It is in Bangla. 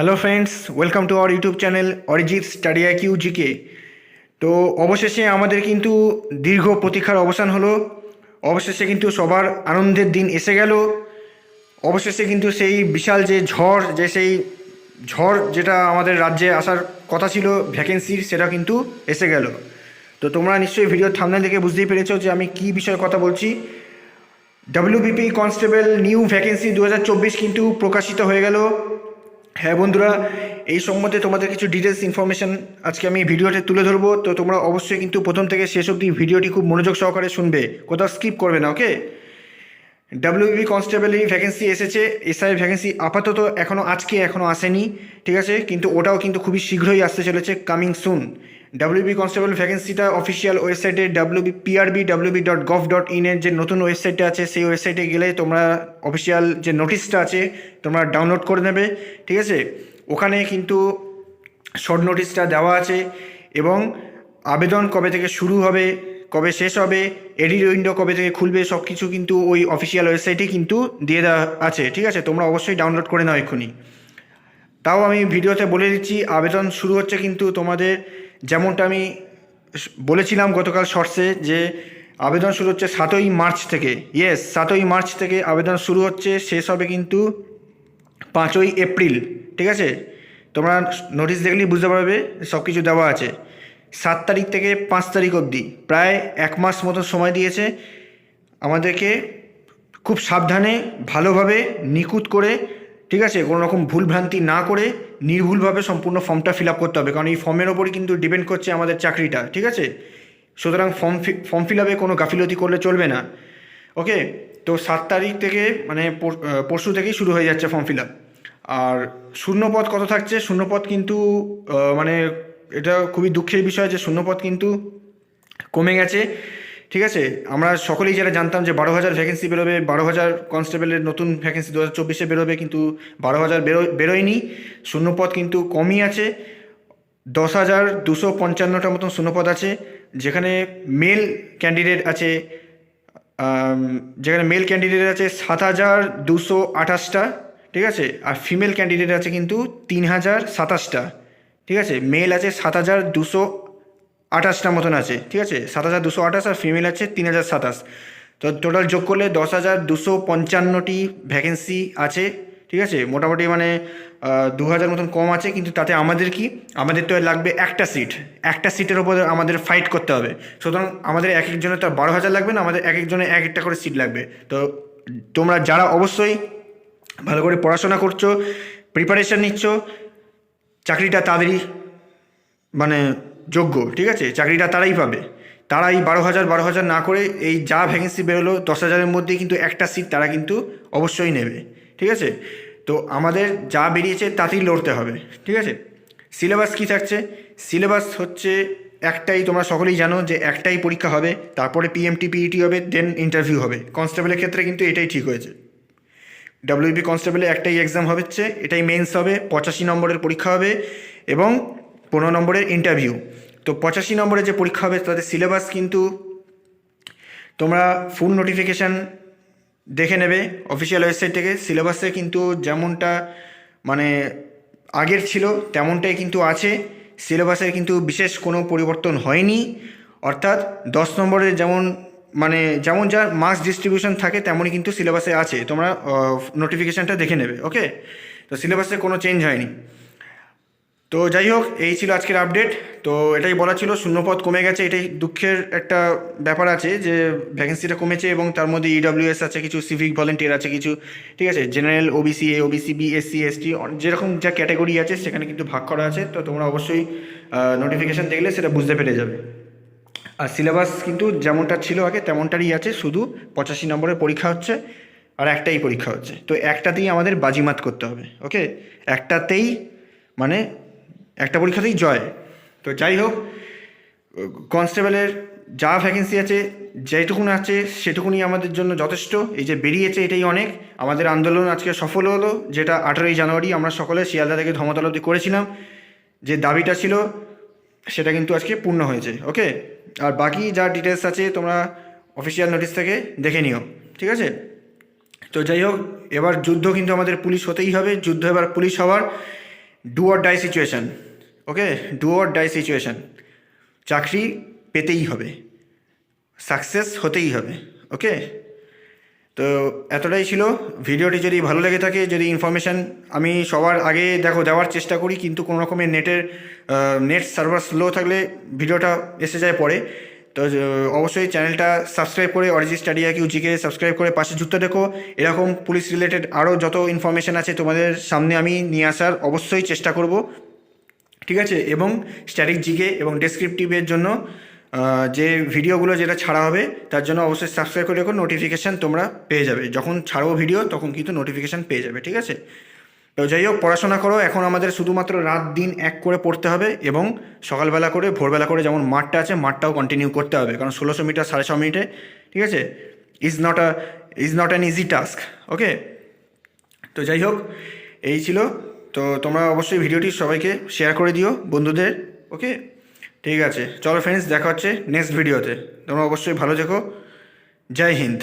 Hello friends welcome to our YouTube channel Arijit study Q GK তো অবশেষে আমাদের কিন্তু দীর্ঘ প্রতীক্ষার অবসান হলো। অবশেষে কিন্তু সবার আনন্দের দিন এসে গেল। অবশেষে কিন্তু সেই বিশাল যে ঝড়, যে সেই ঝড় যেটা আমাদের রাজ্যে আসার কথা ছিল ভ্যাকেন্সির সেটা কিন্তু এসে গেল। তো তোমরা নিশ্চয়ই ভিডিও থামনে দেখে বুঝতেই পেরেছ যে আমি কী বিষয়ে কথা বলছি। ডাব্লিউবিপি কনস্টেবল নিউ ভ্যাকেন্সি দু হাজার চব্বিশ কিন্তু প্রকাশিত হয়ে গেল। হ্যাঁ বন্ধুরা, এই সম্বন্ধে তোমাদের কিছু ডিটেলস ইনফরমেশান আজকে আমি ভিডিওতে তুলে ধরবো। তো তোমরা অবশ্যই কিন্তু প্রথম থেকে শেষ অবধি ভিডিওটি খুব মনোযোগ সহকারে শুনবে। কোথাও স্কিপ করবে না ওকে ডাব্লিউবি কনস্টেবলেরই ভ্যাকেন্সি এসেছে এসআই ভ্যাকেন্সি আপাতত এখনও আজকে এখনও আসেনি, ঠিক আছে? কিন্তু ওটাও কিন্তু খুবই শীঘ্রই আসতে চলেছে কামিং সুন ডাব্লিউবি কনস্টেবল ভ্যাকেন্সিটা অফিসিয়াল ওয়েবসাইটে WB PRB WB dot gov dot ইনের যে নতুন ওয়েবসাইটটা আছে, সেই ওয়েবসাইটে গেলে তোমরা অফিসিয়াল যে নোটিশটা আছে, তোমরা ডাউনলোড করে নেবে, ঠিক আছে? ওখানে কিন্তু শর্ট নোটিশটা দেওয়া আছে এবং আবেদন কবে থেকে শুরু হবে কবে শেষ হবে, এডিট উইন্ডো কবে থেকে খুলবে সব কিছু কিন্তু ওই অফিসিয়াল ওয়েবসাইটে কিন্তু দিয়ে দেওয়া আছে, ঠিক আছে? তোমরা অবশ্যই ডাউনলোড করে নাও এক্ষুনি। তাও আমি ভিডিওতে বলে দিচ্ছি, আবেদন শুরু হচ্ছে কিন্তু তোমাদের যেমনটা আমি বলেছিলাম গতকাল শর্টসে যে আবেদন শুরু হচ্ছে সাতই মার্চ থেকে। ইয়েস সাতই মার্চ থেকে আবেদন শুরু হচ্ছে, শেষ হবে কিন্তু পাঁচই এপ্রিল, ঠিক আছে? তোমরা নোটিশ দেখলেই বুঝতে পারবে সব কিছু দেওয়া আছে। সাত তারিখ থেকে পাঁচ তারিখ অবধি। প্রায় এক মাস মতো সময় দিয়েছে আমাদেরকে খুব সাবধানে, ভালোভাবে নিখুঁত করে, ঠিক আছে, কোনো রকম ভুলভ্রান্তি না করে নির্ভুলভাবে সম্পূর্ণ ফর্মটা ফিল আপ করতে হবে। কারণ এই ফর্মের ওপরই কিন্তু ডিপেন্ড করছে আমাদের চাকরিটা, ঠিক আছে? সুতরাং ফর্ম ফর্ম ফিল আপে কোনো গাফিলতি করলে চলবে না। ওকে? তো সাত তারিখ থেকে মানে পরশু থেকেই শুরু হয়ে যাচ্ছে ফর্ম ফিল আপ। আর শূন্যপদ কত থাকছে? শূন্যপদ কিন্তু মানে এটা খুবই দুঃখের বিষয় যে শূন্যপদ কিন্তু কমে গেছে। ঠিক আছে? আমরা সকলেই যারা জানতাম যে বারো হাজার ভ্যাকেন্সি বেরোবে, বারো হাজার কনস্টেবলের নতুন ভ্যাকেন্সি দু হাজার চব্বিশে বেরোবে কিন্তু বারো হাজার বেরো, বেরোয়নি। শূন্যপদ কিন্তু কমই আছে। দশ হাজার দুশো পঞ্চান্নটার মতন শূন্যপদ আছে। যেখানে মেল ক্যান্ডিডেট আছে যেখানে মেল ক্যান্ডিডেট আছে সাত হাজার দুশো আঠাশটা, ঠিক আছে? আর ফিমেল ক্যান্ডিডেট আছে কিন্তু তিন হাজার সাতাশটা। ঠিক আছে? মেল আছে সাত হাজার দুশো আঠাশটা মতন আছে, ঠিক আছে? সাত হাজার দুশো আঠাশ আর ফিমেল আছে তিন হাজার সাতাশ। তো টোটাল যোগ করলে দশ হাজার দুশো পঞ্চান্নটি ভ্যাকেন্সি আছে, ঠিক আছে? মোটামুটি মানে দু হাজার মতন কম আছে, কিন্তু তাতে আমাদের কি? আমাদের তো লাগবে একটা সিট একটা সিটের ওপর আমাদের ফাইট করতে হবে। সুতরাং আমাদের এক একজনের তো বারো হাজার লাগবে না, আমাদের এক একজনের এক একটা করে সিট লাগবে। তো তোমরা যারা অবশ্যই ভালো করে পড়াশোনা করছ প্রিপারেশান নিচ্ছ চাকরিটা তাদেরই মানে যোগ্য, ঠিক আছে? চাকরিটা তারাই পাবে। তারা এই বারো হাজার বারো হাজার না করে এই যা ভ্যাকেন্সি বেরোলো, দশ হাজারের মধ্যেই কিন্তু একটা সিট তারা কিন্তু অবশ্যই নেবে, ঠিক আছে? তো আমাদের যা বেরিয়েছে তাতেই লড়তে হবে, ঠিক আছে? সিলেবাস কী থাকছে? সিলেবাস হচ্ছে একটাই, তোমরা সকলেই জানো যে একটাই পরীক্ষা হবে, তারপরে পিএমটি পিইটি হবে দেন ইন্টারভিউ হবে। কনস্টেবলের ক্ষেত্রে কিন্তু এটাই ঠিক হয়েছে। ডাব্লিউবি কনস্টেবলে একটাই এক্সাম হচ্ছে, এটাই মেন্স হবে, পঁচাশি নম্বরের পরীক্ষা হবে এবং পনেরো নম্বরের ইন্টারভিউ তো পঁচাশি নম্বরের যে পরীক্ষা হবে তাদের সিলেবাস কিন্তু তোমরা ফুল নোটিফিকেশান দেখে নেবে অফিসিয়াল ওয়েবসাইট থেকে। সিলেবাসে কিন্তু যেমনটা মানে আগের ছিল, তেমনটাই কিন্তু আছে। সিলেবাসের কিন্তু বিশেষ কোনো পরিবর্তন হয়নি। অর্থাৎ দশ নম্বরের যেমন মানে যেমন যা মার্কস ডিস্ট্রিবিউশন থাকে, তেমনই কিন্তু সিলেবাসে আছে। তোমরা নোটিফিকেশানটা দেখে নেবে ওকে তো সিলেবাসে কোনো চেঞ্জ হয়নি। তো যাই হোক, এই ছিল আজকের আপডেট তো এটাই বলা ছিল, শূন্যপদ কমে গেছে, এটাই দুঃখের একটা ব্যাপার আছে যে ভ্যাকেন্সিটা কমেছে এবং তার মধ্যে ইডাব্লিউএস আছে, কিছু সিভিক ভলেন্টিয়ার আছে, কিছু, ঠিক আছে? General OBC A OBC B SC ST যেরকম যা ক্যাটাগরি আছে, সেখানে কিন্তু ভাগ করা আছে। তো তোমরা অবশ্যই নোটিফিকেশান দেখলে সেটা বুঝতে পেরে যাবে। আর সিলেবাস কিন্তু যেমনটা ছিল আগে, তেমনটারই আছে। শুধু পঁচাশি নম্বরের পরীক্ষা হচ্ছে আর একটাই পরীক্ষা হচ্ছে। তো একটাতেই আমাদের বাজিমাত করতে হবে ওকে একটাতেই মানে একটা পরীক্ষাতেই জয়। তো যাই হোক কনস্টেবলের যা ভ্যাকেন্সি আছে যেটুকুন আছে সেটুকুনি আমাদের জন্য যথেষ্ট। এই যে বেরিয়েছে এটাই অনেক। আমাদের আন্দোলন আজকে সফল হলো, যেটা আঠেরোই জানুয়ারি আমরা সকলে শিয়ালদা থেকে ধর্মতলা অবধি করেছিলাম। যে দাবিটা ছিল সেটা কিন্তু আজকে পূর্ণ হয়েছে ওকে আর বাকি যা ডিটেলস আছে তোমরা অফিসিয়াল নোটিশ থেকে দেখে নিও, ঠিক আছে? তো যাই হোক, এবার যুদ্ধ কিন্তু আমাদের পুলিশ হতেই হবে, যুদ্ধ এবার পুলিশ হওয়ার do or die situation okay do or die situation চাকরি পেতেই হবে সাকসেস হতেই হবে ওকে তো এতটাই ছিল। ভিডিওটি যদি ভালো লেগে থাকে, যদি ইনফরমেশান আমি সবার আগে দেখো, দেওয়ার চেষ্টা করি, কিন্তু কোনো রকমের নেটের নেট সার্ভার স্লো থাকলে ভিডিওটা এসে যায় পরে। তো অবশ্যই চ্যানেলটা সাবস্ক্রাইব করে অরিজি স্টাডি কিউ জিকে সাবস্ক্রাইব করে পাশে যুক্ত দেখো এরকম পুলিশ রিলেটেড আরও যত ইনফরমেশান আছে তোমাদের সামনে আমি নিয়ে আসার অবশ্যই চেষ্টা করব। ঠিক আছে? এবং স্ট্যাটিক জিকে এবং ডেসক্রিপটিভের জন্য যে ভিডিওগুলো যেটা ছাড়া হবে, তার জন্য অবশ্যই সাবস্ক্রাইব করে রেখো নোটিফিকেশান তোমরা পেয়ে যাবে। যখন ছাড়বো ভিডিও তখন কিন্তু নোটিফিকেশান পেয়ে যাবে, ঠিক আছে? তো যাই হোক, পড়াশোনা করো। এখন আমাদের শুধুমাত্র রাত দিন এক করে পড়তে হবে এবং সকালবেলা করে, ভোরবেলা করে যেমন মাঠটা আছে, মাঠটাও কন্টিনিউ করতে হবে। কারণ ষোলোশো মিটার সাড়ে ছ মিনিটে, ঠিক আছে? Is not a is not an easy task okay তো যাই হোক, এই ছিল। তো তোমরা অবশ্যই ভিডিওটি সবাইকে শেয়ার করে দিও, বন্ধুদের ওকে ঠিক আছে। চলো ফ্রেন্ডস দেখা হচ্ছে নেক্সট ভিডিওতে তোমরা অবশ্যই ভালো থেকো। জয় হিন্দ।